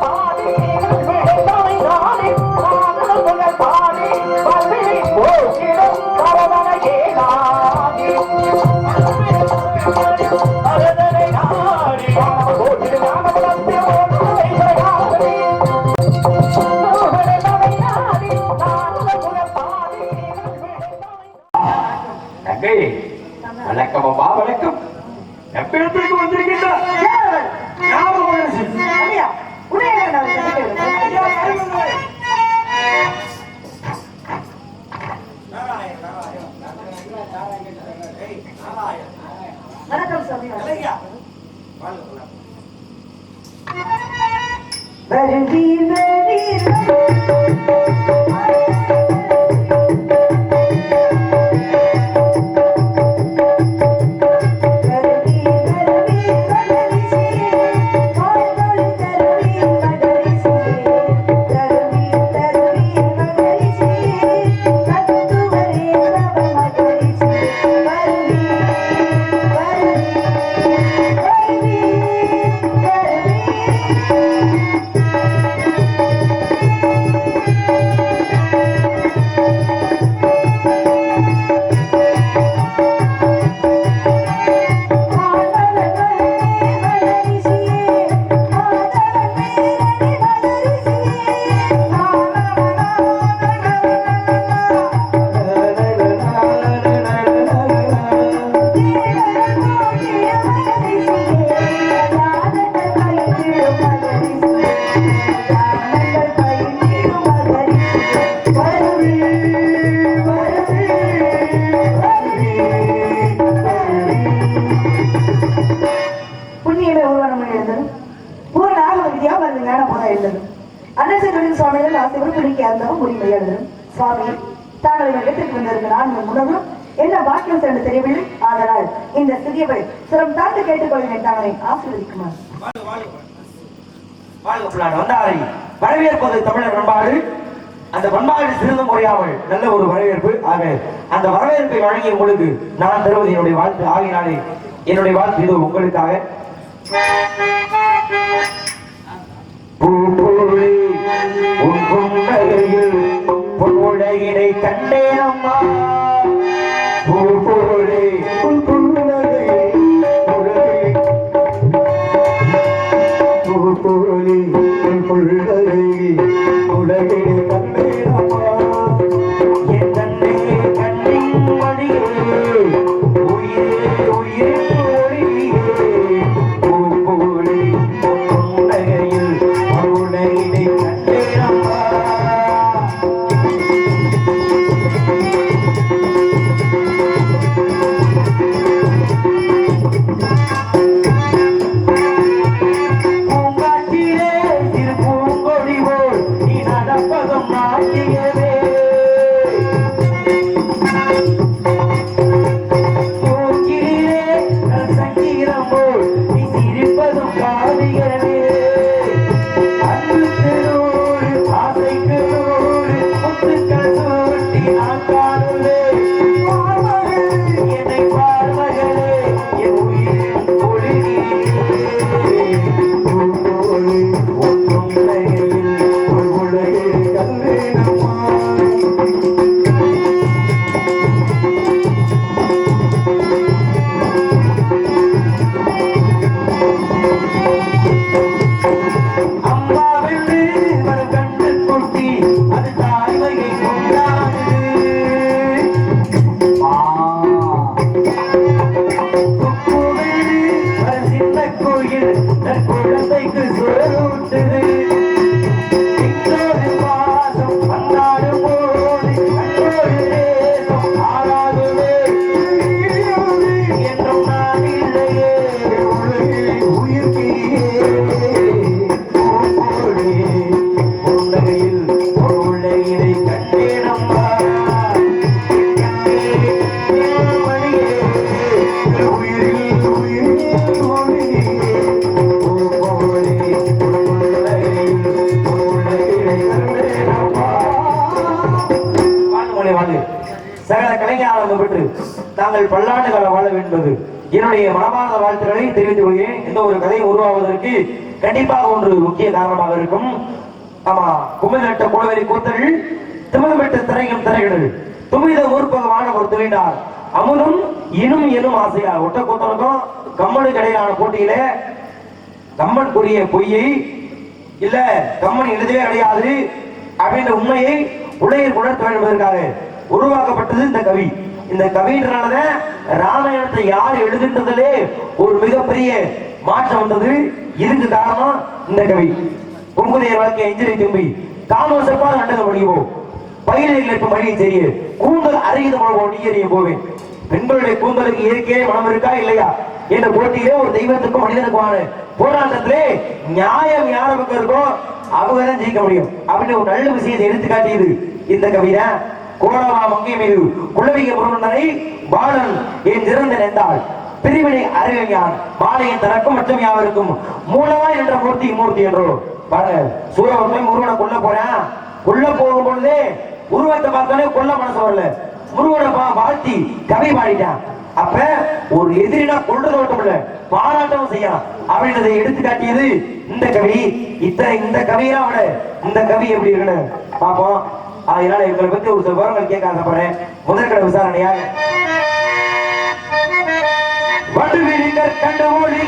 பாடல் அவரை ஆசீர்வதிக்குமாறு. வரவேற்பது தமிழர் பண்பாடு. அந்த பண்பாடு சிறந்த முறையாமல் நல்ல ஒரு வரவேற்பு. ஆக அந்த வரவேற்பை வழங்கிய பொழுது நான் தருவது என்னுடைய வாழ்த்து ஆகினாலே என்னுடைய வாழ்த்து இது உங்களுக்காக. உன் பொன்னையினை கண்டேனம்மா. Thank you. என்னுடைய மனமார்ந்த வாழ்த்துக்களை தெரிவித்துக் கொள்கிறேன். இந்த ஒரு கதை உருவாவதற்கு கண்டிப்பாக ஒன்று முக்கிய காரணமாக இருக்கும். ஆமா குமிழ்நட்ட நட்ட குளவெளி கூத்தர்கள் திமிழ்மெட்டு திரையும் திரைகள் துமித ஊர்ப்பகமான ஒரு தொழிலார் அமுனும் இனும் எனும் ஆசையா? ஒட்ட கூத்தனுக்கும் கம்மனுக்கு இடையிலான போட்டியில கம்மன் கூறிய பொய்யை இல்ல கம்மன் எழுதவே கிடையாது அப்படின்ற உண்மையை உலகில் உணர்த்த வேண்டும் என்பதற்காக உருவாக்கப்பட்டது இந்த கவி. இந்த கவின்றனாலதான் ராமாயணத்தை யார் எழுதுன்றதுலே ஒரு மிகப்பெரிய மாற்றம் வந்தது. இதுக்கு காரணம் இந்த கவி. பொங்குதைய வாழ்க்கை எஞ்சிரை திரும்பி தாமோ செப்பா கண்டது முடியுமோ பயிரில் இருக்கும் வழியை தெரிய கூந்தல் அருகித நீ நீயறிய போவேன். பெண்களுடைய கூந்தலுக்கு இயற்கையே மனம் இருக்கா இல்லையா? என்ற போட்டியிலே ஒரு தெய்வத்துக்கும் மனிதனுக்குமான போராட்டத்திலே நியாயம் யார இருக்கோ அவங்க தான் ஜெயிக்க முடியும். அப்படின்னு ஒரு நல்ல விஷயத்தை எடுத்து காட்டியது இந்த கவிதை. கோடவா மங்கை மீது குள்ளவிக முருகனை பாலன் என் திறந்து நின்றாள் பிரிவினை அறிவியான் பாலையின் தனக்கும் மற்றும் யாவருக்கும் மூலமா என்ற மூர்த்தி மூர்த்தி என்றோ. பாரு சூரவர்மை முருகனை கொல்ல போறேன் கொல்ல போகும் பொழுதே உருவத்தை பார்த்தாலே கொல்ல மனசு வரல. முருகனை பா வாழ்த்தி கவி பாடிட்டான். அப்ப ஒரு எதிரினா கொள்றது மட்டும் இல்ல பாராட்டவும் செய்யலாம். அப்படின்றதை எடுத்து காட்டியது இந்த கவி. இத்தனை இந்த கவியெல்லாம் விட இந்த கவி எப்படி இருக்குன்னு பாப்போம் அதனால இவங்களை பத்தி ஒரு சில விவரங்கள் கேட்க ஆசைப்படுறேன் முதற்கட விசாரணையாக. வடுவிரிங்கர் கண்ட மொழி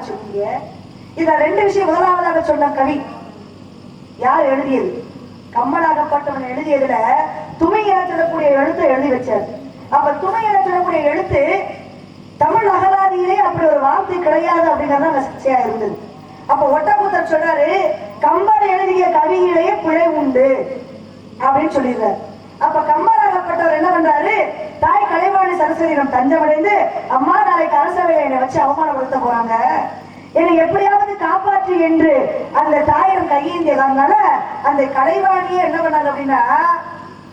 அப்படின்னு நீங்க இதுல ரெண்டு விஷயம் முதலாவதாக சொன்ன கவி. யார் எழுதியது? கம்மனாகப்பட்டவன் எழுதியதுல துணை என சொல்லக்கூடிய எழுத்தை எழுதி வச்சார். அப்ப துணை என சொல்லக்கூடிய எழுத்து தமிழ் அகராதியிலே அப்படி ஒரு வார்த்தை கிடையாது அப்படிங்கறத சர்ச்சையா இருந்தது. அப்ப ஒட்டமுத்தர் சொல்றாரு கம்பன் எழுதிய கவியிலேயே பிழை உண்டு அப்படின்னு சொல்லிடுறாரு அப்ப கம்பராகப்பட்டவர் என்ன பண்றாரு? தாய் கலைவாணி சரஸ்வதியிடம் தஞ்சமடைந்து அம்மா நாளைக்கு அரசவையில என்னை வச்சு அவமானப்படுத்த போறாங்க. என்னை எப்படியாவது காப்பாற்று என்று அந்த தாயிடம் கையேந்தியதால அந்த கலைவாணியே என்ன பண்ணாங்க அப்படின்னா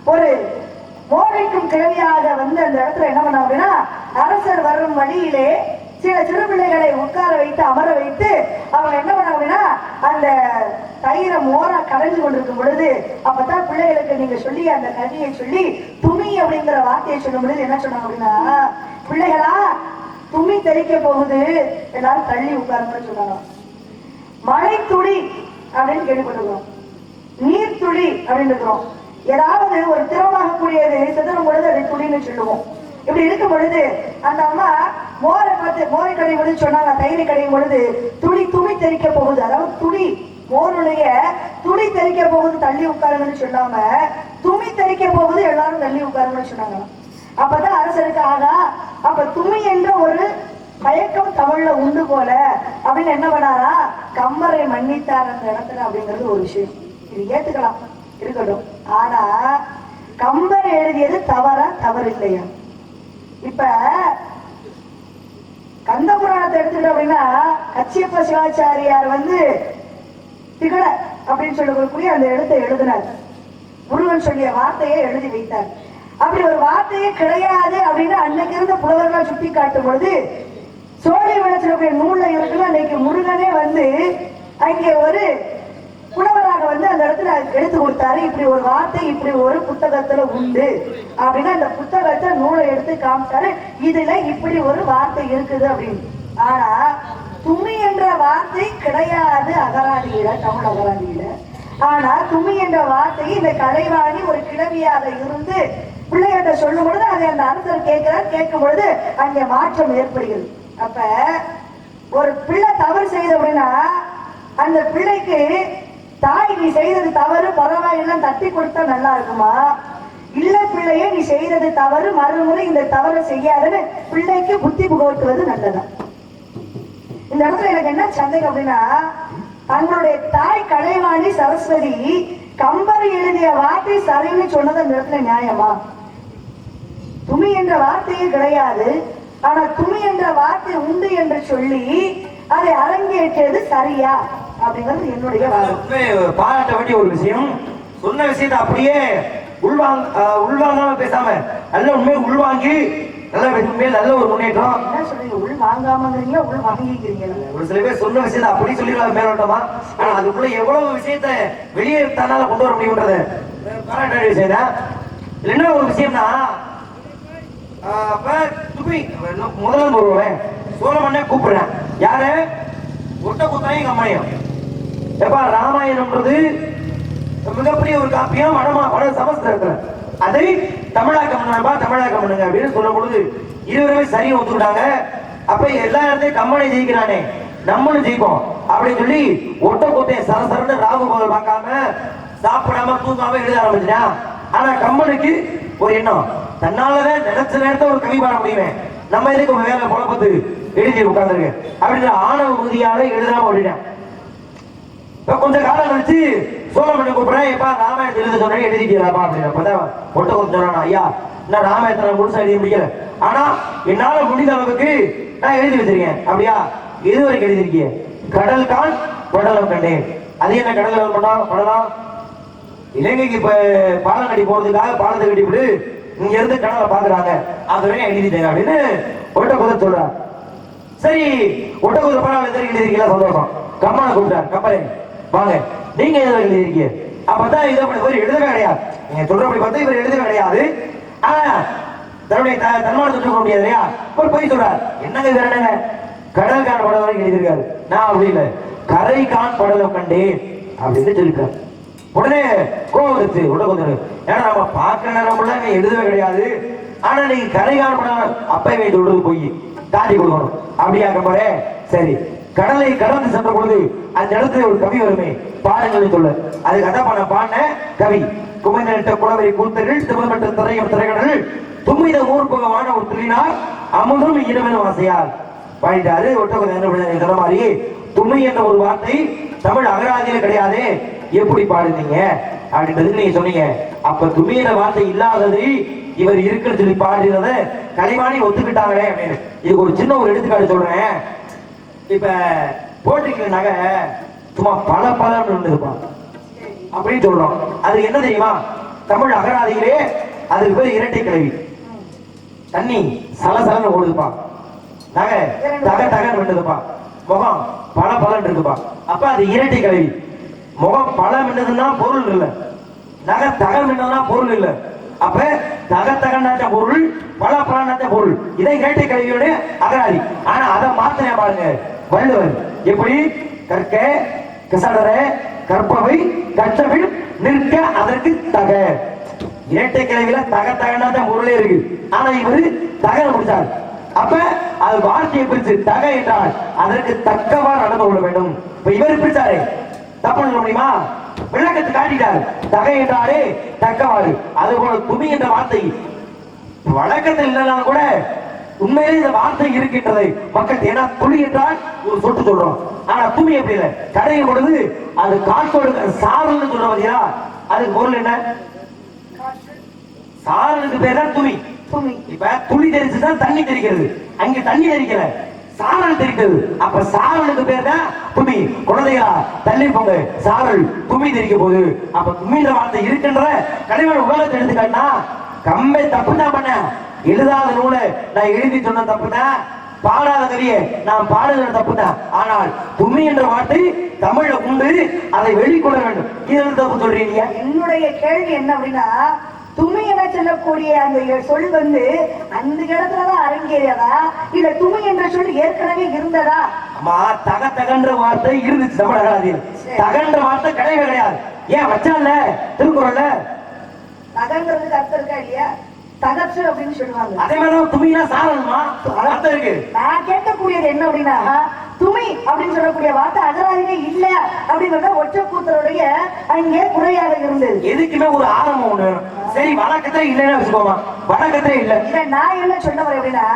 ஒரு மோடிக்கும் கிழவியாக வந்து அந்த இடத்துல என்ன பண்ணாங்க அப்படின்னா அரசர் வரும் வழியிலே சில சிறு பிள்ளைகளை உட்கார வைத்து அமர வைத்து அவங்க என்ன பண்ணாங்கன்னா அந்த தயிரை மோரா கரைஞ்சு கொண்டிருக்கும் பொழுது அப்பதான் பிள்ளைகளுக்கு நீங்க சொல்லி அந்த கதையை சொல்லி துணி அப்படிங்கிற வார்த்தையை சொல்லும் பொழுது என்ன சொன்னாங்க அப்படின்னா பிள்ளைகளா துணி தெளிக்க போகுது. எல்லாரும் தள்ளி உட்காருன்னு சொன்னாங்க மழை துளி அப்படின்னு கேள்விப்பட்டிருக்கிறோம். நீர் துளி அப்படின்னு இருக்கிறோம். ஏதாவது ஒரு திரவமாக கூடியது சிதறும் பொழுது அதை துளின்னு சொல்லுவோம். இப்படி இருக்கும் பொழுது அந்த அம்மா மோரை பார்த்து மோரை கடையும் பொழுது சொன்னாங்க தயிரை கடையும் பொழுது துணி துணி தெறிக்க போகுது. அதாவது துணி மோருடைய துணி தெறிக்க போகுது தள்ளி உட்காருங்கன்னு சொல்லாம துணி தெறிக்க போகுது எல்லாரும் தள்ளி உட்காருங்கன்னு சொன்னாங்க. அப்பதான் அரசருக்கு ஆகா அப்ப துணி என்ற ஒரு மயக்கம் தமிழ்ல உண்டு போல. அப்படின்னு என்ன பண்ணாரா? கம்பரை மன்னித்தார் அந்த இடத்துல அப்படிங்கிறது ஒரு விஷயம். இது ஏத்துக்கலாம் இருக்கட்டும். ஆனா கம்பர் எழுதியது தவறா தவறு இல்லையா இப்ப கந்த புராணத்தை எடுத்துக்கிட்டோம் அப்படின்னா கச்சியப்ப சிவாச்சாரியார் வந்து திகழ அப்படின்னு சொல்லக்கூடிய அந்த எழுத்தை எழுதினார். முருகன் சொல்லிய வார்த்தையை எழுதி வைத்தார். அப்படி ஒரு வார்த்தையே கிடையாது அப்படின்னு அன்னைக்கு இருந்த புலவர்கள் சுட்டி காட்டும் பொழுது சோழி வளர்ச்சியுடைய நூல்ல இருக்குன்னு அன்னைக்கு முருகனே வந்து அங்கே ஒரு புலவராக வந்து அந்த இடத்துல எடுத்து கொடுத்தாரு. இப்படி ஒரு வார்த்தை இப்படி ஒரு புத்தகத்துல உண்டு அப்படின்னு அந்த புத்தகத்தை நூலை எடுத்து காமிச்சாரு. இதுல இப்படி ஒரு வார்த்தை இருக்குது அப்படின்னு. ஆனா தும்மி என்ற வார்த்தை கிடையாது அகராதியில தமிழ் அகராதியில. ஆனா தும்மி என்ற வார்த்தை இந்த கலைவாணி ஒரு கிழவியாக இருந்து பிள்ளைகிட்ட சொல்லும் பொழுது அதை அந்த அரசர் கேட்கிறார். கேட்கும் பொழுது அங்கே மாற்றம் ஏற்படுகிறது. அப்ப ஒரு பிள்ளை தவறு செய்த அப்படின்னா அந்த பிள்ளைக்கு தாய் நீ செய்தது தவறு பரவாயில்லை தட்டி கொடுத்தா நல்லா இருக்குமா? இல்ல பிள்ளையே நீ செய்தது தவறு மறுமுறை இந்த தவறை செய்யாதுன்னு பிள்ளைக்கு புத்தி புகட்டுவது நல்லதான் இந்த இடத்துல எனக்கு என்ன சந்தேகம் அப்படின்னா தங்களுடைய தாய் கலைவாணி சரஸ்வதி கம்பர் எழுதிய வார்த்தை சரின்னு சொன்னது அந்த இடத்துல நியாயமா? துமி என்ற வார்த்தையே கிடையாது. ஆனா துமி என்ற வார்த்தை உண்டு என்று சொல்லி அதை அரங்கேற்றியது சரியா? அப்படிங்கிறது என்னுடைய பாராட்ட வேண்டிய ஒரு விஷயம். சொன்ன விஷயத்தை அப்படியே உள்வாங்க உள்வாங்காம பேசாம நல்ல உண்மையை உள்வாங்கி நல்ல உண்மையில் நல்ல ஒரு முன்னேற்றம். உள் வாங்காமங்கிறீங்களா உள் வாங்கிக்கிறீங்களா ஒரு சில பேர் சொன்ன விஷயத்தை அப்படி சொல்லிடுவாங்க மேலோட்டமா. ஆனா அதுக்குள்ள எவ்வளவு விஷயத்தை வெளியே தன்னால கொண்டு வர முடியும்ன்றத பாராட்ட விஷயம் தான். என்ன ஒரு விஷயம்னா அப்ப துபி முதல்ல வருவேன் சோழமண்ணே கூப்பிடுறேன். யாரு? ஒட்ட குத்தனையும் எங்க அம்மையும் எப்பா ராமாயணம்ன்றது மிகப்பெரிய ஒரு காப்பியம் வடமா வட சமஸ்கிருதத்துல. அதை தமிழாக்கம் பண்ணுங்கப்பா தமிழாக்கம் பண்ணுங்க அப்படின்னு சொல்லும் பொழுது இருவருமே சரியா ஒத்துக்கிட்டாங்க. அப்ப எல்லா இடத்தையும் கம்மனை ஜெயிக்கிறானே நம்மளும் ஜெயிப்போம் அப்படின்னு சொல்லி ஒட்ட கொத்தைய சரசரன்னு ராகு பகல் பார்க்காம சாப்பிடாம தூங்காம எழுத ஆரம்பிச்சிட்டான் ஆனா கம்மனுக்கு ஒரு எண்ணம் தன்னாலதான் நினைச்ச நேரத்தை ஒரு கவி பாட முடியுமே. நம்ம எதுக்கு ஒரு வேலை குழப்பத்து எழுதி உட்கார்ந்துருக்கு. அப்படின்னு ஆணவ உறுதியால எழுதாம ஓடிட்டேன். இப்போ கொஞ்சம் காலம் கழிச்சு சோழமனை கூப்பிடுறேன் எப்பா ராமாயணத்தை எழுத சொன்னேன் எழுதிக்கிறாப்பா அப்படின்னு. அப்பதான் ஒட்ட கொஞ்சம் சொன்னானா ஐயா நான் ராமாயணத்தை முழுசாக முழுசா எழுதி முடிக்கல ஆனா என்னால முடிந்த அளவுக்கு நான் எழுதி வச்சிருக்கேன். அப்படியா? எது வரைக்கும் எழுதிருக்கீங்க கடல் கான் படலம் கண்டேன் அது என்ன கடல் பண்ணா? படலாம் இலங்கைக்கு இப்ப பாலம் கட்டி போறதுக்காக பாலத்தை கட்டிவிட்டு இங்க இருந்து கடலை பாக்குறாங்க. வரையும் எழுதிட்டேன் அப்படின்னு ஒட்ட குதிரை சொல்றார் சரி ஒட்ட குதிரை படம் எழுதி எழுதிருக்கீங்களா சந்தோஷம். கம்மனை கூப்பிட்டார். கம்பளை. வாங்க. நீங்க எதுல எழுதிருக்கீங்க? அப்பதான் இதை அப்படி இவர் எழுதவே கிடையாது. நீங்க சொல்றபடி பார்த்தா இவர் எழுதவே கிடையாது. ஆனா தன்னுடைய த- தன்மானத்தை முடியாது இல்லையா? ஒரு பொய் சொல்றாரு. என்னங்க இது என்னங்க? கடல் காண படம் வரைக்கும் எழுதியிருக்காரு. நான் அப்படி இல்லை. கரை கான் படலம் கண்டேன் அப்படின்னு சொல்லியிருக்காரு. உடனே கோவம் வந்துச்சு உடனே கொஞ்சம் ஏன்னா நம்ம பார்க்குற நேரம் இவன் எழுதவே கிடையாது. ஆனா நீங்க கரைகான படம் அப்பவே சொல்றது போய். தாண்டி கொடுக்கணும். அப்படியா போறேன் சரி. கடலை கடந்து சென்ற பொழுது அந்த இடத்துல ஒரு கவி வருமே. பாருங்கள் சொல்ல அது அதான் நான் பாடின கவி. குமைந்த குளவரை கூத்தர்கள் திருமணமற்ற திரையம் திரைகடல் தும்மித ஊர்பகமான ஒரு துளினார் அமுதும் இனமென வாசையார். பாடிட்டாரு ஒட்டகம் என்ன பண்ணாரு சொன்ன மாதிரி துணை என்ற ஒரு வார்த்தை தமிழ் அகராதியில கிடையாது. எப்படி பாடுனீங்க? அப்படின்றது நீங்க சொன்னீங்க. அப்ப துமியில வார்த்தை இல்லாதது இவர் இருக்குன்னு சொல்லி பாடுறத கலைவாணி ஒத்துக்கிட்டாங்களே அப்படின்னு. இதுக்கு ஒரு சின்ன ஒரு எடுத்துக்காட்டு சொல்றேன். இப்ப போட்டிக்கு நகை சும்மா பல பலன்னு ஒண்ணு அப்படின்னு சொல்றோம். அது என்ன தெரியுமா? தமிழ் அகராதியிலே அதுக்கு பேர் இரட்டை கிழவி தண்ணி சலசலன்னு ஓடுதுப்பா. நகை தக தகன்னு விழுதுப்பா முகம் பல பலன் இருக்குப்பா அப்ப அது இரட்டை கிழவி முகம் பல மின்னதுன்னா பொருள் இல்ல. நகை தக மின்னதுன்னா பொருள் இல்ல. அப்ப தக தகன்னாச்ச பொருள் பல பலனாச்ச பொருள். இதை இரட்டை கல்வியோட அகராதி. ஆனா அதை மாத்தினே பாருங்க. வள்ளுவர் எப்படி? கற்க கசடர கற்பவை கற்றவில் நிற்க அதற்கு தக. இரட்டை கிழவில தக தகனா தான் பொருளே இருக்கு. ஆனா இவரு தக முடிச்சார். அப்ப அது வார்த்தையை பிரிச்சு தக என்றால் அதற்கு தக்கவா நடந்து கொள்ள வேண்டும். இப்ப இவர் பிரிச்சாரு தப்பு சொல்ல முடியுமா? விளக்கத்தை காட்டிட்டார். தகை என்றாலே தக்கவாறு. அது போல துமி என்ற வார்த்தை வழக்கத்தில் இல்லைனாலும் கூட உண்மையிலே இந்த வார்த்தை இருக்கின்றது மக்கள் ஏன்னா துளி என்றால் ஒரு சொட்டு சொல்றோம். ஆனா துமி எப்படி இல்லை? கடையும் பொழுது அது காற்றோடு சாரல்னு சொல்றோம் பாத்தீங்களா அதுக்கு பொருள் என்ன? சாரலுக்கு பேர் தான் துணி துணி இப்ப துளி தெரிச்சுதான் தண்ணி தெரிக்கிறது அங்க தண்ணி தெரிக்கல சாரல் தெரிக்கிறது அப்ப சாரலுக்கு பேர் தான் துமி குழந்தைகளா தள்ளி போங்க. சாரல் துமி தெரிக்க போகுது. அப்ப துமின்ற வார்த்தை இருக்கின்ற கலைவன் உலகத்தை எடுத்துக்காட்டினா கம்பை தப்பு தான் பண்ண. எழுதாத நூலை நான் எழுதி சொன்ன தப்பு தான் பாடாத கவியை நான் பாடுகிற தப்பு தான் ஆனால் துமி என்ற வார்த்தை தமிழ்ல உண்டு அதை வெளிக்கொள்ள வேண்டும். இது தப்பு சொல்றீங்க. என்னுடைய கேள்வி என்ன அப்படின்னா துணி என சொல்லக்கூடிய அந்த சொல் வந்து அந்த இடத்துலதான் அரங்கேறியதா? இல்ல துணி என்ற சொல் ஏற்கனவே இருந்ததா? அம்மா தக தகன்ற வார்த்தை இருந்துச்சு தமிழ் அகராதியில் சரி. தகன்ற வார்த்தை கிடையவே கிடையாது. ஏன் வச்சான்ல? திருக்குறள்ல? நகங்கிறதுக்கு அர்த்தம் இருக்கா இல்லையா? தகச்சு அப்படின்னு சொல்லுவாங்க. அதே மாதிரி தான் துமினா சாரணுமா அர்த்தம் இருக்கு. நான் கேட்கக்கூடியது என்ன அப்படின்னா துமி அப்படின்னு சொல்லக்கூடிய வார்த்தை அகராதிலே இல்ல அப்படிங்கறத ஒற்றை கூத்தருடைய அங்கே குறையாக இருந்தது. எதுக்குமே ஒரு ஆரம்பம் ஒண்ணு. சரி வழக்கத்துல இல்லைன்னு வச்சுக்கோமா. வழக்கத்துல இல்ல. இத நான் என்ன சொல்ல வரேன் அப்படின்னா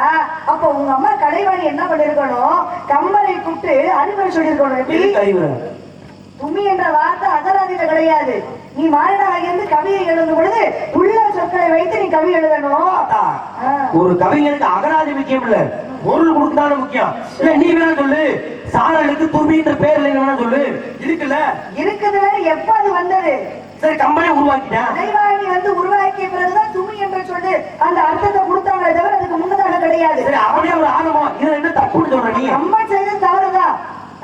அப்ப உங்க அம்மா கலைவாணி என்ன பண்ணிருக்கணும்? கம்மலை கூப்பிட்டு அறிவுரை சொல்லியிருக்கணும் எப்படி? துமி என்ற வார்த்தை அகராதியில கிடையாது. நீ இருந்து கவியை எழுதும் பொழுது உள்ள சொற்களை வைத்து நீ கவி எழுதணும். ஒரு கவிஞனுக்கு அகராதி முக்கியம் இல்ல. பொருள் கொடுத்தாலும் முக்கியம். இல்ல நீ வேணா சொல்லு. சாரலுக்கு துமின்ற பேர் இல்லைன்னு வேணா சொல்லு. இருக்குல்ல? இருக்குது வேற எப்ப அது வந்தது? சரி கம்பெனி உருவாக்கிட்டேன். கலைவாணி வந்து உருவாக்கிய பிறகுதான் துமி என்று சொல்லி அந்த அர்த்தத்தை கொடுத்தாங்களே தவிர அதுக்கு முன்னதாக கிடையாது. சரி அவனே ஒரு ஆரம்பம் இதுல என்ன தப்புன்னு சொல்ற நீ? அம்மா செய்தது தவறுதான்.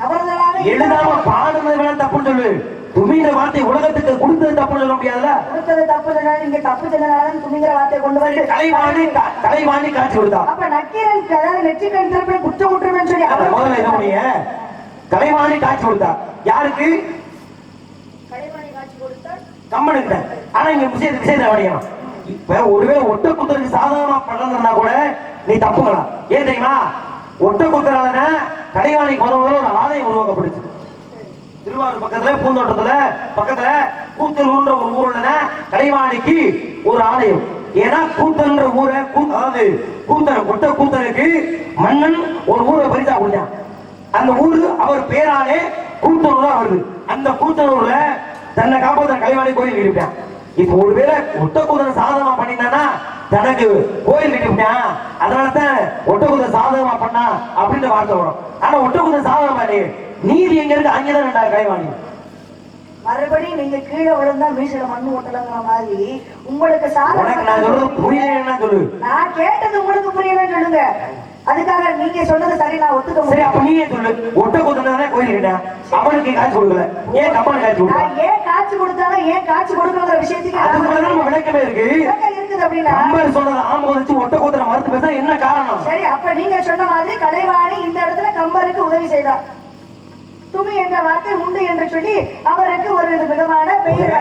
தவறுதலாக எழுதாம பாடுறது வேணா தப்புன்னு சொல்லு. துமின்ற வார்த்தை உலகத்துக்கு கொடுத்தது தப்புன்னு சொல்ல முடியாதுல்ல? கொடுத்தது தப்பு சொன்னாலும் நீங்க தப்பு சொன்னதாலும் துணிங்கிற வார்த்தையை கொண்டு வந்து கலைவாணி கா- கலைவாணி காட்சி கொடுத்தா? அப்ப நக்கீரன் அதாவது நெற்றிக்கண் திறப்பில் குற்றம் குற்றம்னு சொல்லி அவர் முதல்ல என்ன பண்ணிய கலைவாணி காட்சி கொடுத்தா? யாருக்கு? கலைவாணி காட்சி கொடுத்தால்? கம்மனுக்கிட்ட. ஆனா இங்க விஷயத்தை விஷயத்தை அவனியம் இப்ப ஒருவேளை ஒட்ட குத்தருக்கு சாதகமா பண்ணலன்னா கூட நீ தப்புக்கலாம் ஏன் தெரியுமா? ஒட்ட குத்தரால கலைவாணிக்கு முதல் முதல்ல ஒரு ஆலயம் உருவாக்கப்படுச்சு. திருவாரூர் பக்கத்துல பூந்தோட்டத்துல பக்கத்துல கூத்தலூர்ன்ற ஒரு ஊர்ல கலைவாணிக்கு ஒரு ஆலயம். ஏன்னா கூத்தல்ன்ற ஊரை அதாவது கூத்தன் ஒட்ட கூத்தனுக்கு மன்னன் ஒரு ஊரை பரிசா கொடுத்தான். அந்த ஊரு அவர் பேராலே கூத்தனூரா வருது. அந்த கூத்தனூர்ல தன்னை காப்பாற்ற கலைவாணி கோயில் இருப்பேன் இப்ப ஒருவேளை ஒட்டக்கூதன் சாதகமா பண்ணினா தனக்கு கோயில் கட்டிவிட்டான் அதனால தான் ஒட்டக்கூதன் சாதகமா பண்ணா அப்படின்ற வார்த்தை வரும். ஆனா ஒட்டக்கூதன் சாதகமா இல்லையே. நீதி எங்க இருக்கு அங்கதான் ரெண்டாவது கலைவாணி. மறுபடியும் நீங்க கீழே விழுந்தா மீசல மண்ணு ஓட்டலங்கிற மாதிரி. உங்களுக்கு சாதனை புரியலன்னா சொல்லு? நான் கேட்டது உங்களுக்கு புரியலன்னு சொல்லுங்க. அதுக்காக நீங்க சொன்னது சரி நான் ஒத்துக்க சரி அப்ப நீயே சொல்லு. ஒட்டக்கூதன் தானே கோயில் கட்டினான் அவனுக்கு காட்சி கொடுக்கல. ஏன் கொடுத்தான் ஏன் காட்சி கொடுத்தாலும் ஏன் காட்சி கொடுக்கணுங்கிற விஷயத்துக்கு அதுக்குள்ள நான் நம்ம விளக்கமே இருக்கு. இருக்குது அப்படின்னா? கம்பன் சொன்னது வச்சு மறுத்து பேச என்ன காரணம்? சரி அப்ப நீங்க சொன்ன மாதிரி கலைவாணி இந்த இடத்துல கம்பருக்கு உதவி செய்தார். துமி என்ற வார்த்தை உண்டு என்று சொல்லி அவருக்கு ஒரு விதமான பெயர்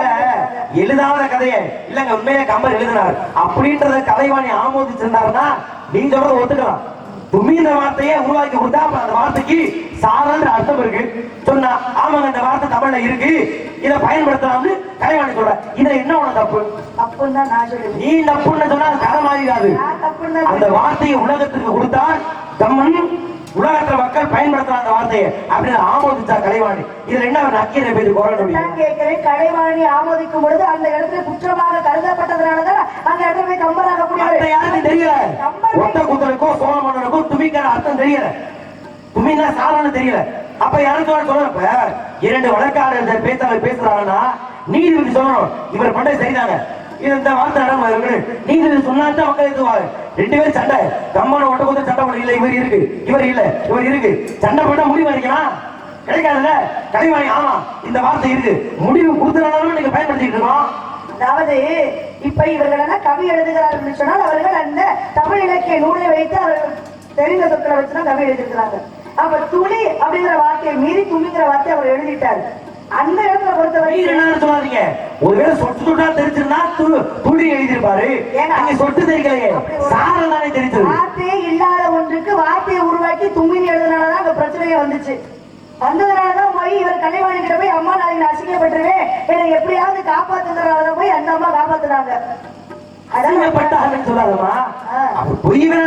எழுதாத கதையை. இல்லங்க உண்மையா கம்பர் எழுதினார். அப்படின்றத கலைவாணி ஆமோதிச்சிருந்தாருன்னா நீ சொல்றத ஒத்துக்கலாம். துமிந்த வார்த்தையே உருவாக்கி கொடுத்தா அந்த வார்த்தைக்கு சாரன்ற அர்த்தம் இருக்கு. சொன்னா ஆமாங்க இந்த வார்த்தை தமிழ்ல இருக்கு. இதை பயன்படுத்தலாம்னு கலைவாணி சொல்ற இதுல என்ன உனக்கு தப்பு? தப்புன்னு நான் சொல்லுவேன். நீ தப்புன்னு சொன்னா அது கதை மாறிடாது அந்த வார்த்தையை உலகத்துக்கு கொடுத்தால் கம்மன் உலகத்துல மக்கள் பயன்படுத்தலாம் அந்த வார்த்தையை அப்படின்னு ஆமோதிச்சா கலைவாணி. இதுல என்ன நக்கீரை பேசி நான் கேட்கிறேன் கலைவாணி ஆமோதிக்கும் பொழுது அந்த இடத்துல குற்றமாக கருதப்பட்டதுனாலதான் அந்த இடத்துல போய் கம்பராக கூடியவர் யாருக்கும் தெரியல? ஒட்ட குத்தலுக்கோ சோழமன்னனுக்கோ துமிக்கான அர்த்தம் தெரியல. துமின்னா சாதாரண தெரியல. அப்ப சொல்ல சொல்றப்ப இரண்டு வழக்காளர் பேச்சாளர் பேசுறாங்கன்னா நீதிபதி சொல்லணும். இவர் பண்ண சரிதாங்க இந்த வார்த்தை நடமா இருக்கு நீதிபதி சொன்னாதான் மக்கள் எதுவாங்க ரெண்டு பேரும் சண்டை. கம்மான ஒட்ட குத்த சண்டை போட இல்ல இவர் இருக்கு. இவர் இல்ல இவர் இருக்கு. சண்டை போட்டா முடிவு அடிக்கலாம் கிடைக்காதுல்ல? கடைவாணி ஆமா. இந்த வார்த்தை இருக்கு. முடிவு கொடுத்தனாலும் நீங்க பயன்படுத்திட்டு இருக்கோம். அதாவது இப்ப இவர்கள் எல்லாம் கவி எழுதுகிறார்கள் சொன்னால் அவர்கள் அந்த தமிழ் இலக்கிய நூலை வைத்து அவர்கள் தெரிந்த சொற்களை வச்சுதான் கவி எழுதியிருக்கிறாங்க அப்ப துளி அப்படிங்கிற வார்த்தையை மீறி துணிங்கிற வார்த்தையை அவர் எழுதிட்டார். அந்த இடத்துல பொறுத்தவரை நீர் என்ன சொல்லாதீங்க. ஒருவேளை சொட்டு சொட்டா தெரிச்சிருந்தா து- துளி எழுதியிருப்பாரு? அங்க சொட்டு தெரிக்கலையே சாரல் தானே தெரிஞ்சது. வார்த்தையே இல்லாத ஒன்றுக்கு வார்த்தையை உருவாக்கி தும்பினி எழுதுனாலதான் அங்க பிரச்சனையே வந்துச்சு. வந்ததுனாலதான் போய் இவர் கலைவாணி கிட்ட போய் அம்மா நான் அசிங்கப்பட்டுருவேன். என்னை எப்படியாவது காப்பாத்துறதால போய் அந்த அம்மா காப்பாத்துனாங்க. சொல்லாதம்மா. ஆ. அவர்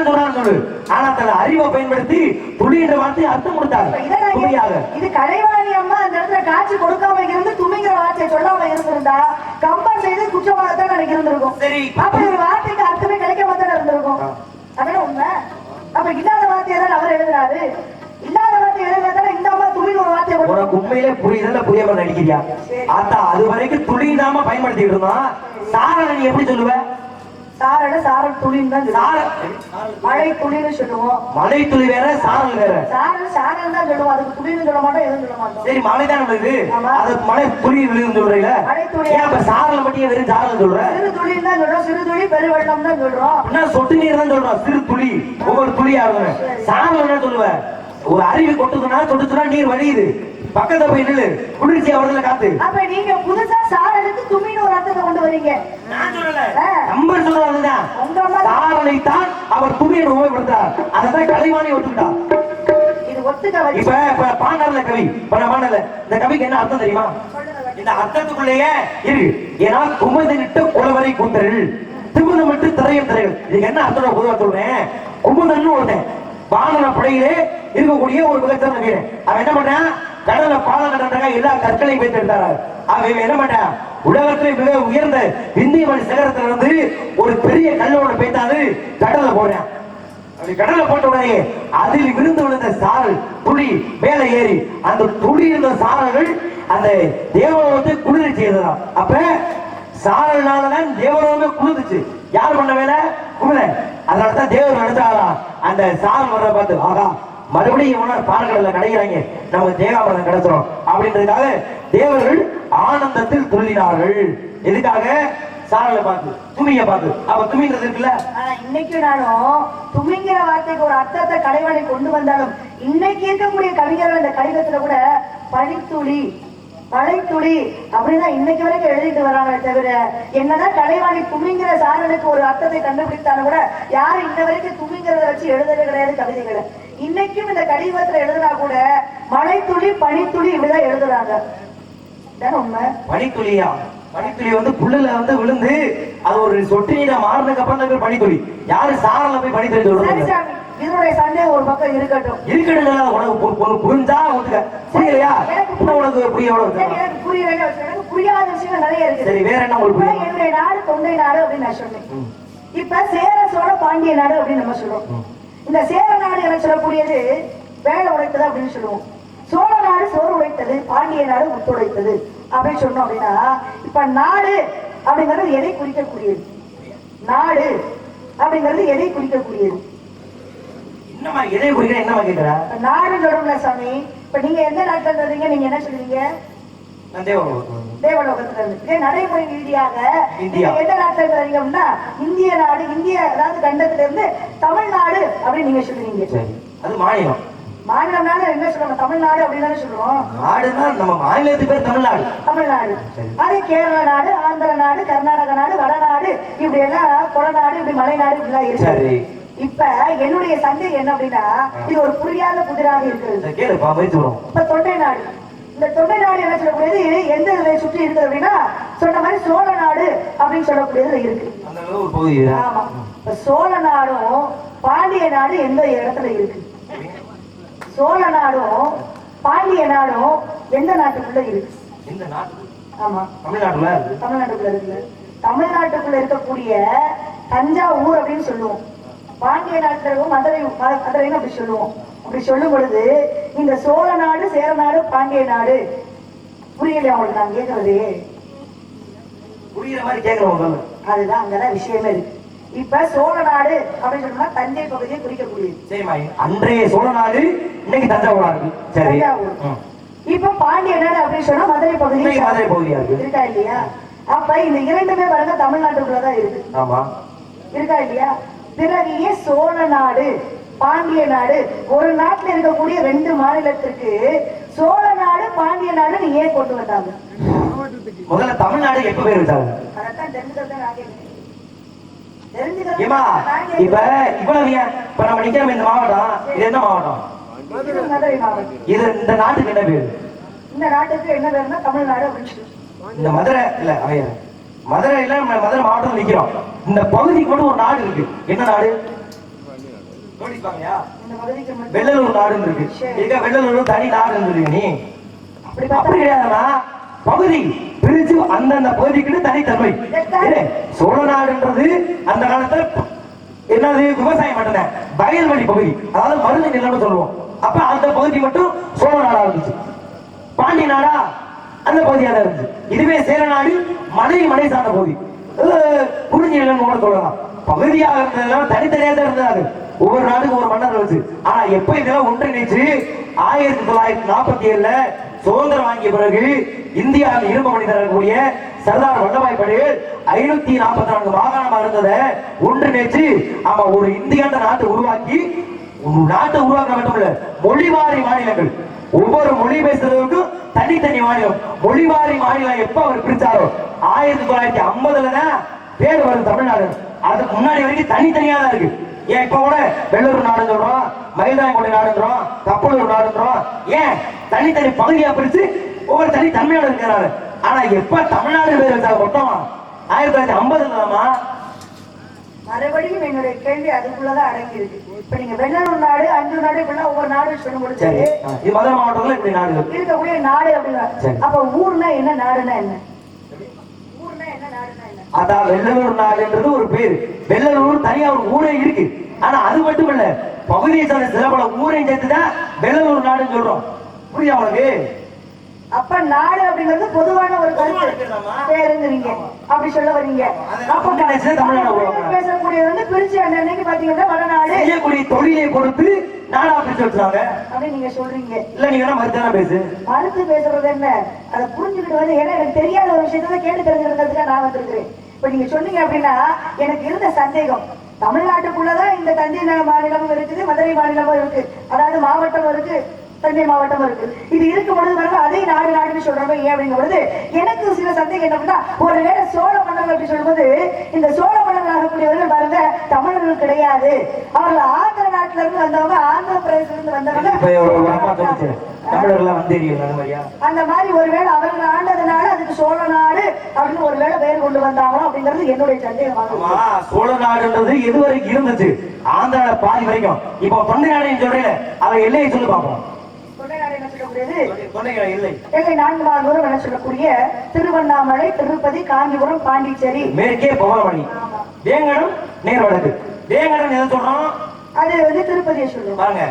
சொன்னான்னு சொல்லு. ஆனா தன் அறிவை பயன்படுத்தி துளி என்ற வார்த்தையை அர்த்தம் கொடுத்தாங்க இப்ப இதை கலைவாணி அம்மா அந்த இடத்துல காட்சி கொடுக்காம இருந்து துணிங்கிற வார்த்தையை சொல்லாம இருந்திருந்தா கம்பன் செய்து குற்றமாகத்தான் எனக்கு இருந்திருக்கும் சரி. அப்ப ஒரு வார்த்தைக்கு அர்த்தமே கிடைக்காம தான் இருந்திருக்கும் அதான உண்மை? அப்ப இல்லாத வார்த்தையை தான் அவர் எழுதுறாரு? இல்லாத வார்த்தை எழுதுறதால இந்த அம்மா துணின்னு ஒரு வார்த்தையை உனக்கு உண்மையிலே புரியுதுல புரியாம நடிக்கிறியா. ஆத்தா அது வரைக்கும் துளி இல்லாம பயன்படுத்திட்டு இருந்தான். சாரலை நீ எப்படி சொல்லுவ? சாரட சாரல் துளின்னு தான் சொல்லுவோம். சார. மழை துளின்னு சொல்லுவோம். மலை துளி வேற சாரல் வேற. சாரல் சாரல் தான் சொல்லுவோம். அதுக்கு துளின்னு சொல்ல மாட்டோம் எதுவும் சொல்ல மாட்டோம். சரி மழை தான் விழுது. அது மழை துளி விழுதுன்னு மழை துளி. ஏன் அப்ப சாரல் மட்டும் வெறும் சாரல் சொல்ற? சிறு துளின்னு தான் சொல்றோம். சிறு துளி பெருவெள்ளம் தான் சொல்றோம். என்ன சொட்டு நீர் தான் சொல்றோம். சிறு துளி. ஒவ்வொரு துளியா இருக்கும் சாரல் என்ன சொல்லுவ? ஒரு அருவி கொட்டுதுன்னா சொட்டுச்சுன்னா நீர் வழியுது. பக்கத்துல போய் நில்லு. குளிர்ச்சி அவர்களை காத்து. அப்ப நீங்க புதுசா சாரலுக்கு துமின்னு ஒரு அர்த்தத்தை கொண்டு வரீங்க. நான் சொல்லல. நம்பர் சொல்றதுதான் சாரலை தான். அவர் துணியை உபயோகப்படுத்தார் அதான் கலைவாணி ஒத்துக்கிட்டா. இது ஒத்துக்க இப்ப இப்ப பாண்டர்ல கவி. இப்ப நான் பாண்டல இந்த கவிக்கு என்ன அர்த்தம் தெரியுமா? இந்த அர்த்தத்துக்குள்ளேயே இரு. ஏன்னா குமுதனிட்டு குலவரை கூந்தல் திமுதமிட்டு திரையும் திரைகள் இதுக்கு என்ன அர்த்தம் பொதுவா சொல்றேன்? குமுதன் ஒருத்தன். வானர படையிலே இருக்கக்கூடிய ஒரு மிகச்சிறந்த வீரன். அவன் என்ன பண்றான்? கடல்ல பாலம் கட்டுறாங்க எல்லா கற்களையும் பேத்து ஆகவே அவன் என்ன பண்றான் உலகத்திலே மிக உயர்ந்த இந்திய மணி சிகரத்துல இருந்து ஒரு பெரிய கல்லோட பேத்தாது கடலை போனேன் அப்படி கடலை போட்ட உடனே அதில் விழுந்து விழுந்த சாரல் துளி மேலே ஏறி அந்த துளி இருந்த சாரல்கள் அந்த தேவலோகத்தை குளிர செய்ததாம். அப்ப சாரல்னாலதான் தேவலோகமே குளிர்ந்துச்சு. யார் பண்ண வேலை? குமரன். அதனால தான் தேவர் நடத்தாரா அந்த சாரல் வர்ற பார்த்து ஆகா மறுபடியும் இவனா பாடல்களில் கிடைக்கிறாங்க நமக்கு தேகாமரம் கிடைச்சிரும் அப்படின்றதுக்காக தேவர்கள் ஆனந்தத்தில் துள்ளினார்கள். எதுக்காக? சாரலை பார்த்து துமிங்க பார்த்து. அப்ப துமிங்கிறது இருக்குல்ல? ஆனா இன்னைக்கு நானும் துமிங்கிற வார்த்தைக்கு ஒரு அர்த்தத்தை கலைவாணி கொண்டு வந்தாலும் இன்னைக்கு இருக்கக்கூடிய கவிஞர்கள் இந்த கடிதத்துல கூட பழித்துளி பழைத்துளி அப்படின்னு தான் இன்னைக்கு வரைக்கும் எழுதிட்டு வராங்க தவிர என்னதான் கலைவாணி துமிங்கிற சாரலுக்கு ஒரு அர்த்தத்தை கண்டுபிடித்தாலும் கூட யாரும் இன்ன வரைக்கும் துமிங்கிறத வச்சு எழுதவே கிடையாது கவிதைகளை. இன்னைக்கும் இந்த கடிதத்துல எழுதுனா கூட மழைத்துளி பனித்துளி இப்படிதான் எழுதுறாங்க. உண்மை. பனித்துளியா? பனித்துளி வந்து புல்லுல வந்து விழுந்து அது ஒரு சொட்டு நீரா மாறினதுக்கு அப்புறம் தான் பனித்துளி. யாரு சாரல போய் பனித்துளி சாமி. இதனுடைய சந்தேகம் ஒரு பக்கம் இருக்கட்டும். இருக்கணுங்க உனக்கு புரிஞ்சா ஒத்துக்க. புரியலையா? உனக்கு புரிய இருக்கு? எனக்கு வச்சுக்கோங்க. எனக்கு புரியாத விஷயம் நிறைய இருக்குது சரி வேற என்ன உங்களுக்கு என்னுடைய நாடு தொண்டை நாடு அப்படின்னு நான் சொன்னேன். இப்ப சேர சோழ பாண்டிய நாடு அப்படின்னு நம்ம சொல்றோம். இந்த சேர நாடு என சொல்லக்கூடியது வேலை உடைத்தது அப்படின்னு சொல்லுவோம். சோழ நாடு சோறு உடைத்தது பாண்டிய நாடு முத்துடைத்தது அப்படின்னு சொன்னோம் அப்படின்னா இப்ப நாடு அப்படிங்கிறது எதை குறிக்கக்கூடியது? நாடு அப்படிங்கிறது எதை குறிக்கக்கூடியது? என்னமா எதை குறிக்கிற என்னமா இப்ப நாடுன்னு சொல்றோம்ல சாமி இப்ப நீங்க எந்த நாட்டுல இருந்தீங்க நீங்க என்ன தேவலோகம் தேவலோகத்துல இருந்து இதே நடைமுறை ரீதியாக எந்த நாட்டுல இந்திய நாடு இந்திய அதாவது கண்டத்துல இருந்து தமிழ்நாடு அப்படின்னு நீங்க சொல்லுவீங்க சரி. அது மாநிலம். மாநிலம்னால என்ன சொல்லுவாங்க தமிழ்நாடு அப்படின்னு தானே சொல்லுவோம் நாடுன்னா நம்ம மாநிலத்துக்கு பேர் தமிழ்நாடு. தமிழ்நாடு. சரி. அதே கேரள நாடு ஆந்திர நாடு கர்நாடக நாடு வடநாடு இப்படி எல்லாம் கொடநாடு இப்படி மலைநாடு இப்படி எல்லாம் சரி. இருக்கு இப்ப என்னுடைய சந்தேகம் என்ன அப்படின்னா இது ஒரு புரியாத புதிராக இருக்கிறது. இப்ப தொண்டை நாடு. இந்த தொண்டை நாடு என்ன சொல்லக்கூடியது? எந்த இதை சுற்றி இருக்குது அப்படின்னா சொன்ன மாதிரி சோழ நாடு அப்படின்னு சொல்லக்கூடியது இருக்கு. ஆமா. சோழ நாடும் பாண்டிய நாடு எந்த இடத்துல இருக்கு? சோழ நாடும் பாண்டிய நாடும் எந்த நாட்டுக்குள்ள இருக்கு? ஆமா. தமிழ்நாட்டுல? இருக்கு. தமிழ்நாட்டுக்குள்ள இருக்கக்கூடிய தஞ்சாவூர் அப்படின்னு சொல்லுவோம். பாண்டிய நாட்டுல மதுரை மதுரைன்னு அப்படி சொல்லுவோம். அப்படி சொல்லும் பொழுது இந்த சோழ நாடு சேர நாடு பாண்டிய நாடு புரியலையா உங்களுக்கு நான் கேட்கறது புரியுற மாதிரி சொல்லு. அதுதான் அங்கதான் விஷயமே இருக்கு. இப்ப சோழ நாடு அப்படின்னு சொன்னா தஞ்சை பகுதியை குறிக்கக்கூடியது. அன்றைய சோழ நாடு இன்னைக்கு தஞ்சாவூரா இருக்கு சரி. இப்ப பாண்டிய நாடு அப்படின்னு சொன்னா மதுரை பகுதி. மதுரை பகுதியா இருக்கு? இருக்கா இல்லையா? அப்ப இந்த இரண்டுமே பாருங்க தமிழ்நாட்டுக்குள்ளதான் இருக்கு. ஆமா. இருக்கா இல்லையா? பிறகு சோழ நாடு. பாண்டிய நாடு. ஒரு நாட்டுல இருக்கக்கூடிய ரெண்டு மாநிலத்திற்கு சோழ நாடு பாண்டிய நாடு ஏன் கொண்டு வந்தாங்க? முதல்ல தமிழ்நாடு எப்ப பேர் நான் இப்ப. இவ்வளவு இப்ப நம்ம நிக்கிறோம் இந்த மாவட்டம். இது என்ன மாவட்டம்? இது இந்த நாட்டுக்கு என்ன பேரு? இந்த நாட்டுக்கு என்ன பேருன்னா தமிழ்நாடு இந்த மதுரை இல்ல மதுரையில நம்ம மதுரை மாவட்டம் நிக்கிறோம். இந்த பகுதிக்கு மட்டும் ஒரு நாடு இருக்கு. என்ன நாடு நோட்டீஸ் இந்த பகுதிக்கு மட்டும் வெள்ளலூர் நாடுன்னு இருக்கு இங்க வெள்ளலூர் தனி நாடுன்னு சொல்லுவீங்க நீ. அப்படி கிடையாதுன்னா பகுதி பிரிச்சு அந்தந்த பகுதிக்கு தனித்தன்மை. சோழ நாடுன்றது அந்த காலத்துல என்னது விவசாயம் மட்டும்தான். வயல்வெளி பகுதி. அதாவது மருந்து நிலம்னு சொல்லுவோம். அப்ப அந்த பகுதி மட்டும் சோழ நாடா இருந்துச்சு. பாண்டிய நாடா அந்த பகுதியா தான் இருந்துச்சு. இதுவே சேர நாடு மலை மலை சார்ந்த பகுதி. குறிஞ்சி நிலம் கூட சொல்லலாம். பகுதியாக இருந்ததுனால தனித்தனியா தான் இருந்தது ஒவ்வொரு நாட்டுக்கு ஒரு மன்னர் வச்சு ஆனா எப்ப இதெல்லாம் ஒன்றிணைச்சு ஆயிரத்தி தொள்ளாயிரத்தி நாற்பத்தி ஏழுல சுதந்திரம் வாங்கிய பிறகு இந்தியாவில் இரும்பு மனிதர் கூடிய சர்தார் வல்லபாய் படேல் ஐநூத்தி நாற்பத்தி நான்கு மாகாணமா இருந்ததை ஒன்றிணைச்சு ஆமா ஒரு இந்தியாண்ட நாட்டை உருவாக்கி நாட்டை உருவாக்க மட்டும் இல்ல மொழிவாரி மாநிலங்கள். ஒவ்வொரு மொழி பேசுறதுக்கும் தனித்தனி மாநிலம். மொழிவாரி மாநிலம் எப்ப அவர் பிரிச்சாரோ ஆயிரத்தி தொள்ளாயிரத்தி ஐம்பதுல தான் பேர் வரும் தமிழ்நாடு. அதுக்கு முன்னாடி வரைக்கும் தனித்தனியா தான் இருக்கு. ஏன் இப்ப கூட வெள்ளூர் நாடுன்னு சொல்றோம் மயிலாங்குடி நாடுன்றோம் கப்பலூர் நாடுன்றோம் ஏன் தனித்தனி பகுதியா பிரிச்சு ஒவ்வொரு தனி தமிழ்நாடு இருக்கிறாரு? ஆனா எப்ப தமிழ்நாடு பேர் வச்சாங்க மொத்தம்? ஆயிரத்தி தொள்ளாயிரத்தி ஐம்பதுல தான்மா. மறுபடியும் என்னுடைய கேள்வி அதுக்குள்ளதான் அடங்கி இருக்கு இப்ப நீங்க வெள்ளலூர் நாடு அஞ்சு நாடு இப்படிலாம் ஒவ்வொரு நாடு சொல்லும் பொழுது சரி. ஆ, இது மதுரை மாவட்டத்துல இப்படி நாடுகள். இருக்கக்கூடிய நாடு அப்படின்னா. அப்ப ஊர்னா என்ன நாடுனா என்ன ஊர்னா என்ன நாடுனா என்ன அதான் வெள்ளலூர் நாடுன்றது ஒரு பேர். வெள்ளலூர் தனியா ஒரு ஊரே இருக்கு. ஆனா அது மட்டும் இல்ல பகுதியை சார்ந்த சில பல ஊரையும் சேர்த்துதான் வெள்ளலூர் நாடுன்னு சொல்றோம். புரியா உனக்கு அப்ப நாடு அப்படிங்கிறது பொதுவான ஒரு கருத்து. பேருங்கிறீங்க. அப்படி சொல்ல வர்றீங்க அதெல்லாம் அப்ப. பேசக்கூடியது வந்து திருச்சி அன்னைக்கு பாத்தீங்கன்னா வடநாடு. செய்யக்கூடிய தொழிலை பொறுத்து நாடா பிரிச்சு வச்சுறாங்க அப்படின்னு நீங்க சொல்றீங்க. இல்ல நீங்க என்ன மறுத்தான பேசு. மறுத்து பேசுறது என்ன? அதை புரிஞ்சுக்கிட்டு வந்து ஏன்னா எனக்கு தெரியாத ஒரு விஷயத்த கேட்டு தெரிஞ்சுக்கிறதுக்காக நான் வந்திருக்கிறேன். இப்ப நீங்க சொன்னீங்க அப்படின்னா எனக்கு இருந்த சந்தேகம். தமிழ்நாட்டுக்குள்ளதான் இந்த தஞ்சை மாநிலமும் இருக்குது மதுரை மாநிலமும் இருக்கு. அதாவது மாவட்டம் இருக்கு. தஞ்சை மாவட்டம் இருக்கு. இது இருக்கும் பொழுது அதே நாடு நாடுன்னு சொல்றப்ப ஏன் அப்படிங்கும் பொழுது எனக்கு சில சந்தேகம் என்ன அப்படின்னா ஒருவேளை சோழ மன்னர்கள் அப்படி சொல்லும்போது இந்த சோழ மன்னர்கள் ஆகக்கூடியவர்கள் பாருங்க தமிழர்கள் கிடையாது. அவர்கள் ஆந்திர நாட்டுல இருந்து வந்தவங்க ஆந்திர பிரதேசத்துல இருந்து வந்தவங்க. ஒரு ஒரு அந்த மாதிரி ஒருவேளை அவர்கள் ஆண்டதுனால அதுக்கு சோழ நாடு அப்படின்னு ஒருவேளை பெயர் கொண்டு வந்தாங்களோ அப்படிங்கிறது என்னுடைய சந்தேகமாக சோழ நாடுன்றது எது வரைக்கும் இருந்துச்சு ஆந்திரால பாதி வரைக்கும். இப்போ தொண்டை நாடுன்னு சொல்றீங்க அவன் எல்லையை சொல்லி பார்ப்போம். எல்லை நான்கு மாதூரம் என சொல்லக்கூடிய திருவண்ணாமலை திருப்பதி காஞ்சிபுரம் பாண்டிச்சேரி. மேற்கே பவளமணி வேங்கடம் நேர் வடக்கு. வேங்கடம் எதை சொல்றோம் அது வந்து திருப்பதியை சொல்லுவோம் பாருங்க.